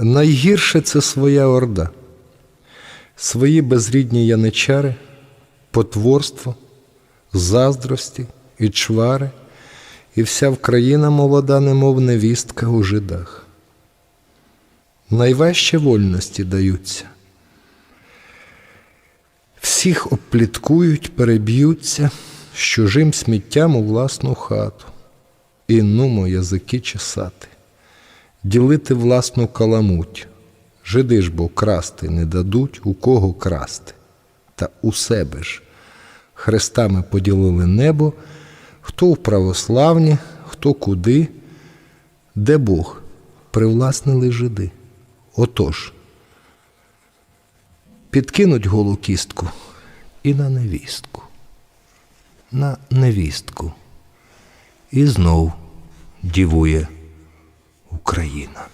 Найгірше це своя орда, свої безрідні яничари, потворство, заздрості і чвари, і вся Вкраїна молода, немов невістка у жидах. Найважче вольності даються. Всіх обпліткують, переб'ються з чужим сміттям у власну хату. І нумо язики чесати, ділити власну каламуть. Жиди ж бо красти не дадуть, у кого красти. Та у себе ж. Хрестами поділили небо, хто в православні, хто куди, де Бог привласнили жиди. Отож, підкинуть голу кістку і на невістку, на невістку. І знов дівує Україна.